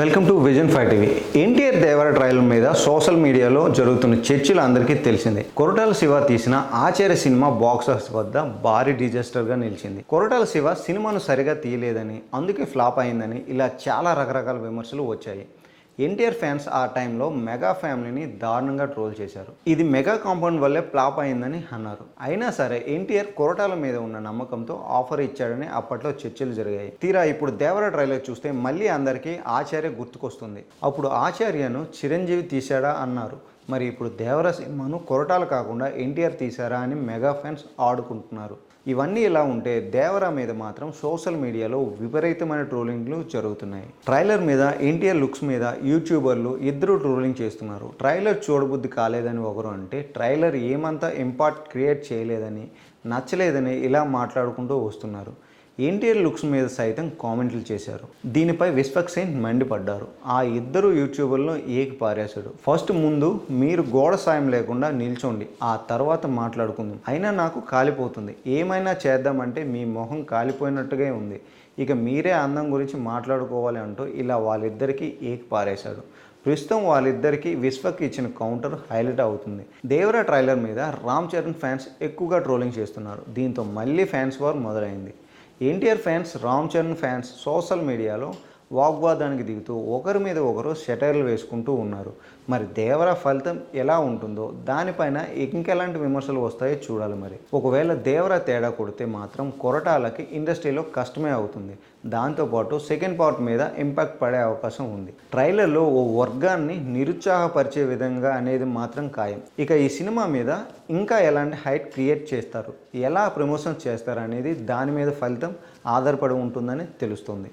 Welcome to vision five TV. NTR Devara trial మీద social మీడియాలో జరుగుతున్న చర్చలు అందరికీ తెలిసిందే. కొరటాల శివ తీసిన ఆచార్య సినిమా బాక్సాఫీస్ వద్ద భారీ డిజాస్టర్గా నిలిచింది. కొరటాల శివ సినిమాను సరిగా తీయలేదని అందుకే ఫ్లాప్ అయిందని ఇలా చాలా రకరకాల విమర్శలు వచ్చాయి. ఎన్టీఆర్ ఫ్యాన్స్ ఆ టైంలో మెగా ఫ్యామిలీని దారుణంగా ట్రోల్ చేశారు. ఇది మెగా కాంపౌండ్ వల్లే ఫ్లాప్ అయిందని అన్నారు. అయినా సరే ఎన్టీఆర్ కొరటాల మీద ఉన్న నమ్మకంతో ఆఫర్ ఇచ్చాడని అప్పట్లో చర్చలు జరిగాయి. తీరా ఇప్పుడు దేవర ట్రైలర్ చూస్తే మళ్ళీ అందరికీ ఆచార్య గుర్తుకొస్తుంది. అప్పుడు ఆచార్యను చిరంజీవి తీశాడా అన్నారు. మరి ఇప్పుడు దేవర సినిమాను కొరటాలు కాకుండా ఎన్టీఆర్ తీశారా అని మెగా ఫ్యాన్స్ ఆడుకుంటున్నారు. ఇవన్నీ ఇలా ఉంటే దేవరా మీద మాత్రం సోషల్ మీడియాలో విపరీతమైన ట్రోలింగ్లు జరుగుతున్నాయి. ట్రైలర్ మీద ఎన్టీఆర్ లుక్స్ మీద యూట్యూబర్లు ఇద్దరు ట్రోలింగ్ చేస్తున్నారు. ట్రైలర్ చూడబుద్ధి కాలేదని ఒకరు అంటే ట్రైలర్ ఏమంతా ఇంపాక్ట్ క్రియేట్ చేయలేదని నచ్చలేదని ఇలా మాట్లాడుకుంటూ వస్తున్నారు. ఇంటీరియర్ లుక్స్ మీద సైతం కామెంట్లు చేశారు. దీనిపై విశ్వక్ సేన్ మండిపడ్డారు. ఆ ఇద్దరు యూట్యూబర్లను ఏకి పారేశాడు. ఫస్ట్ ముందు మీరు గోడ సాయం లేకుండా నిల్చోండి. ఆ తర్వాత మాట్లాడుకుందాం. అయినా నాకు కాలిపోతుంది. ఏమైనా చేద్దామంటే మీ మొహం కాలిపోయినట్టుగా ఉంది. ఇక మీరే అందం గురించి మాట్లాడుకోవాలి అంటూ ఇలా వాళ్ళిద్దరికీ ఏకి పారేశాడు. ప్రస్తుతం వాళ్ళిద్దరికీ విశ్వక్ ఇచ్చిన కౌంటర్ హైలైట్ అవుతుంది. దేవరా ట్రైలర్ మీద రామ్ చరణ్ ఫ్యాన్స్ ఎక్కువగా ట్రోలింగ్ చేస్తున్నారు. దీంతో మళ్ళీ ఫ్యాన్స్ వార్ మొదలైంది. NTR fans Ram Charan fans social మీడియాలో వాగ్వాదానికి దిగుతూ ఒకరి మీద ఒకరు షటర్లు వేసుకుంటూ ఉన్నారు. మరి దేవర ఫలితం ఎలా ఉంటుందో దానిపైన ఇంకెలాంటి విమర్శలు వస్తాయో చూడాలి మరి. ఒకవేళ దేవర తేడా కొడితే మాత్రం కొరటాలకి ఇండస్ట్రీలో కష్టమే అవుతుంది. దాంతోపాటు సెకండ్ పార్ట్ మీద ఇంపాక్ట్ పడే అవకాశం ఉంది. ట్రైలర్లో ఓ వర్గాన్ని నిరుత్సాహపరిచే విధంగా అనేది మాత్రం ఖాయం. ఇక ఈ సినిమా మీద ఇంకా ఎలాంటి హైట్ క్రియేట్ చేస్తారు ఎలా ప్రమోషన్ చేస్తారు అనేది దాని మీద ఫలితం ఆధారపడి ఉంటుందని తెలుస్తుంది.